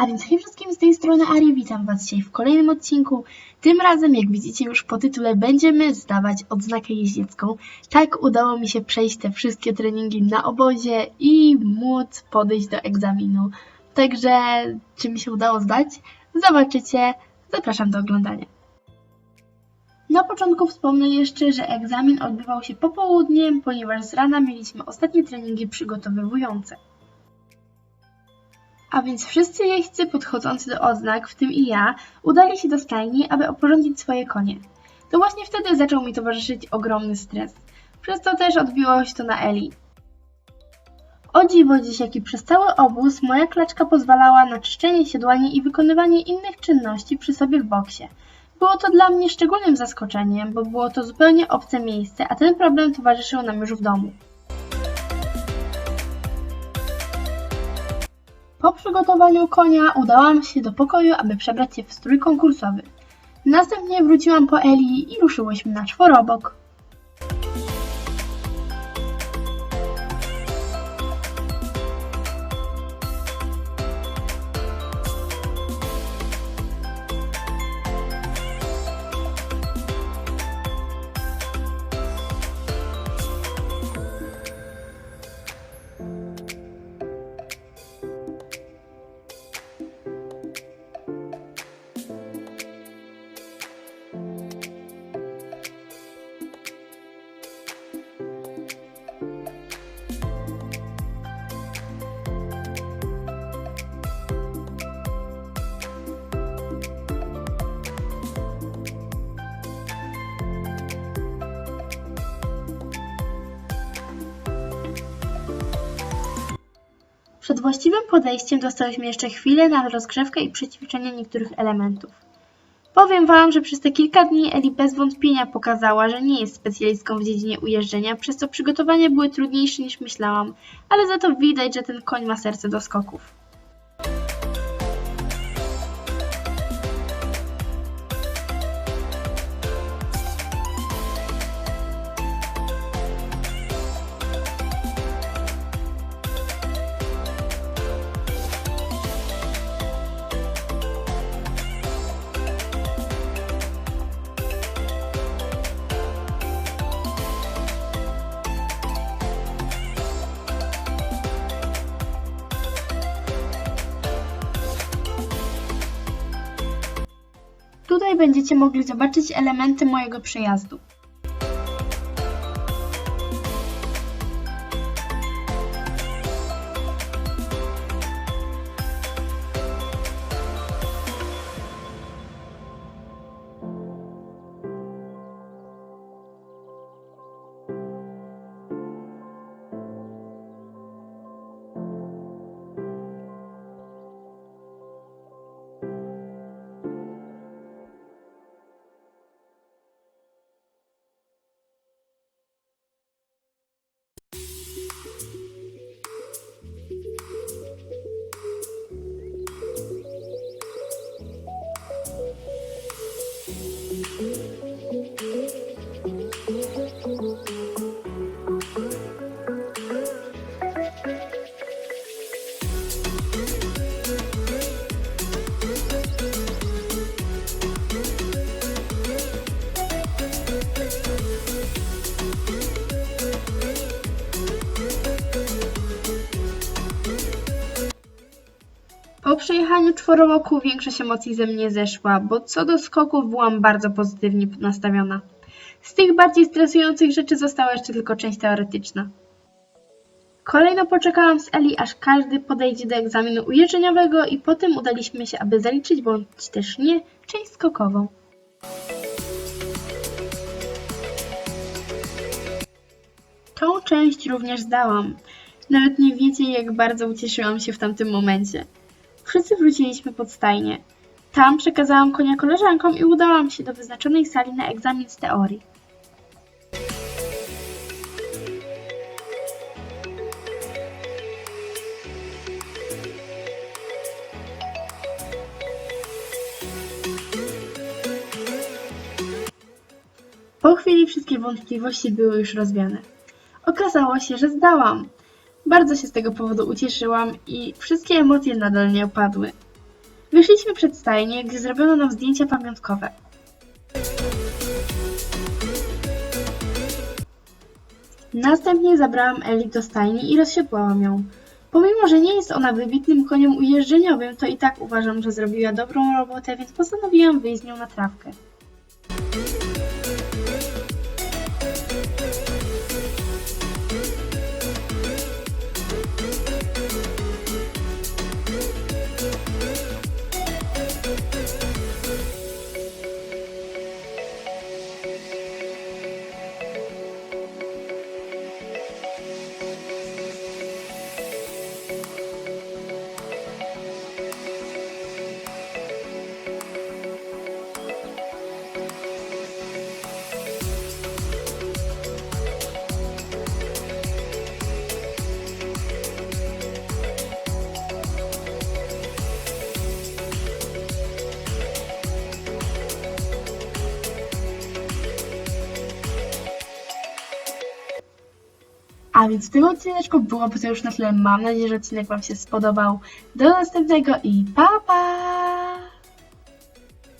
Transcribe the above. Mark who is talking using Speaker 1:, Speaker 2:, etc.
Speaker 1: A więc hej wszystkim z tej strony Ari, witam Was dzisiaj w kolejnym odcinku. Tym razem, jak widzicie już po tytule, będziemy zdawać odznakę jeździecką. Tak udało mi się przejść te wszystkie treningi na obozie i móc podejść do egzaminu. Także, czy mi się udało zdać? Zobaczycie. Zapraszam do oglądania. Na początku wspomnę jeszcze, że egzamin odbywał się popołudniem, ponieważ z rana mieliśmy ostatnie treningi przygotowywujące. A więc wszyscy jeźdźcy podchodzący do oznak, w tym i ja, udali się do stajni, aby oporządzić swoje konie. To właśnie wtedy zaczął mi towarzyszyć ogromny stres. Przez to też odbiło się to na Eli. O dziwo dziś, jak i przez cały obóz, moja klaczka pozwalała na czyszczenie siodłanie i wykonywanie innych czynności przy sobie w boksie. Było to dla mnie szczególnym zaskoczeniem, bo było to zupełnie obce miejsce, a ten problem towarzyszył nam już w domu. Po przygotowaniu konia udałam się do pokoju, aby przebrać się w strój konkursowy. Następnie wróciłam po Eli i ruszyłyśmy na czworobok. Przed właściwym podejściem dostałyśmy jeszcze chwilę na rozgrzewkę i przećwiczenie niektórych elementów. Powiem Wam, że przez te kilka dni Eli bez wątpienia pokazała, że nie jest specjalistką w dziedzinie ujeżdżenia, przez co przygotowania były trudniejsze niż myślałam, ale za to widać, że ten koń ma serce do skoków. Będziecie mogli zobaczyć elementy mojego przejazdu. Po przejechaniu czworoboku większość emocji ze mnie zeszła, bo co do skoków byłam bardzo pozytywnie nastawiona. Z tych bardziej stresujących rzeczy została jeszcze tylko część teoretyczna. Kolejno poczekałam z Eli, aż każdy podejdzie do egzaminu ujeżdżeniowego i potem udaliśmy się, aby zaliczyć bądź też nie część skokową. Tą część również zdałam. Nawet nie wiecie, jak bardzo ucieszyłam się w tamtym momencie. Wszyscy wróciliśmy pod stajnię. Tam przekazałam konia koleżankom i udałam się do wyznaczonej sali na egzamin z teorii. Po chwili wszystkie wątpliwości były już rozwiane. Okazało się, że zdałam. Bardzo się z tego powodu ucieszyłam i wszystkie emocje nadal nie opadły. Wyszliśmy przed stajnię, gdzie zrobiono nam zdjęcia pamiątkowe. Następnie zabrałam Eli do stajni i rozsiodłałam ją. Pomimo, że nie jest ona wybitnym koniem ujeżdżeniowym, to i tak uważam, że zrobiła dobrą robotę, więc postanowiłam wyjść z nią na trawkę. A więc w tym odcineczku byłoby to już na tyle. Mam nadzieję, że odcinek Wam się spodobał. Do następnego i pa pa!